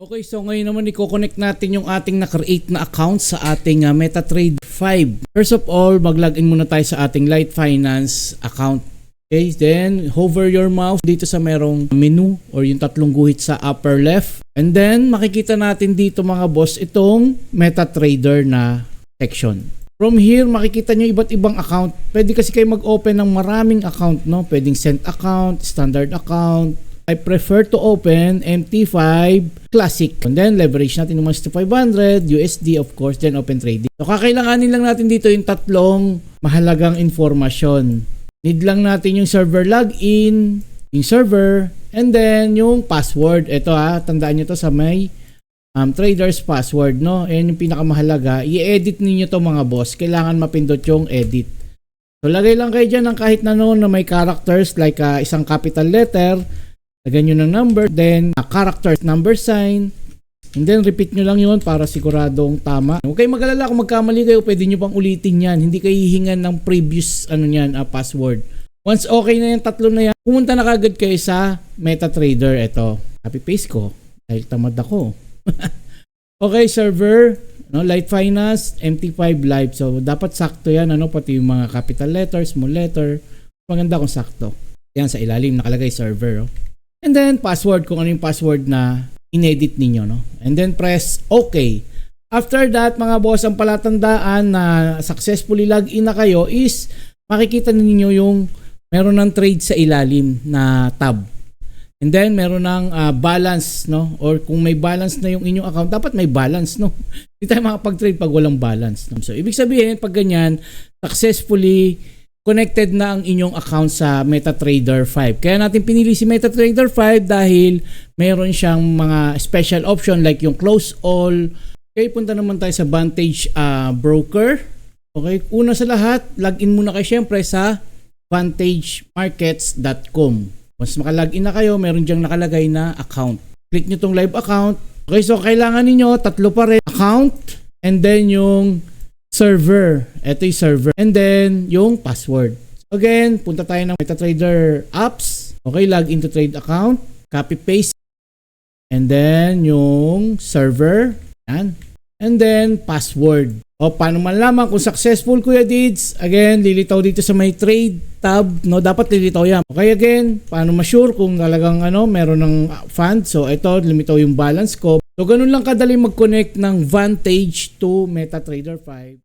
Okay, so ngayon naman i-connect natin yung ating na-create na account sa ating uh, MetaTrade 5. First of all, mag-login muna tayo sa ating Light Finance account. Okay, then hover your mouse dito sa merong menu or yung tatlong guhit sa upper left. And then makikita natin dito mga boss itong MetaTrader na section. From here, makikita nyo iba't ibang account. Pwede kasi kayo mag-open ng maraming account, no? Pwedeng cent account, standard account, I prefer to open MT5 Classic. And then leverage natin yung mga 500, USD of course, then open trading. So kakailanganin lang natin dito yung tatlong mahalagang informasyon. Need lang natin yung server login, yung server, and then yung password. Ito ha, tandaan nyo to sa may um, trader's password, no? Ayan yung pinakamahalaga. I-edit ninyo to mga boss. Kailangan mapindot yung edit. So lagay lang kayo dyan ng kahit na noon na may characters like uh, isang capital letter, Lagyan nyo ng number, then a character number sign, and then repeat nyo lang yun para siguradong tama. Huwag kayong mag-alala kung magkamali kayo, pwede nyo pang ulitin yan. Hindi kayo hihingan ng previous ano yan, uh, password. Once okay na yung tatlo na yan, pumunta na kagad kayo sa MetaTrader. Ito, copy paste ko dahil tamad ako. okay, server, no, Light Finance, MT5 Live. So, dapat sakto yan, ano, pati yung mga capital letter, small letter. Maganda kung sakto. Yan, sa ilalim nakalagay server. Oh. And then password kung ano yung password na inedit ninyo no. And then press OK. After that mga boss ang palatandaan na successfully login na kayo is makikita ninyo yung meron ng trade sa ilalim na tab. And then meron ng uh, balance no or kung may balance na yung inyong account dapat may balance no. Hindi tayo makapag-trade pag walang balance. No? So ibig sabihin pag ganyan successfully connected na ang inyong account sa MetaTrader 5. Kaya natin pinili si MetaTrader 5 dahil meron siyang mga special option like yung close all. Okay, punta naman tayo sa Vantage uh, Broker. Okay, una sa lahat, login muna kayo syempre sa vantagemarkets.com. Once makalogin na kayo, meron diyang nakalagay na account. Click nyo tong live account. Okay, so kailangan ninyo tatlo pa rin. Account, and then yung server. Ito yung server. And then, yung password. Again, punta tayo ng MetaTrader apps. Okay, log into trade account. Copy paste. And then, yung server. Yan. And then, password. O, paano malaman kung successful, Kuya Dids? Again, lilitaw dito sa may trade tab. No, dapat lilitaw yan. Okay, again, paano ma-sure kung talagang ano, meron ng fund. So, ito, limitaw yung balance ko. So, ganun lang kadali mag-connect ng Vantage to MetaTrader 5.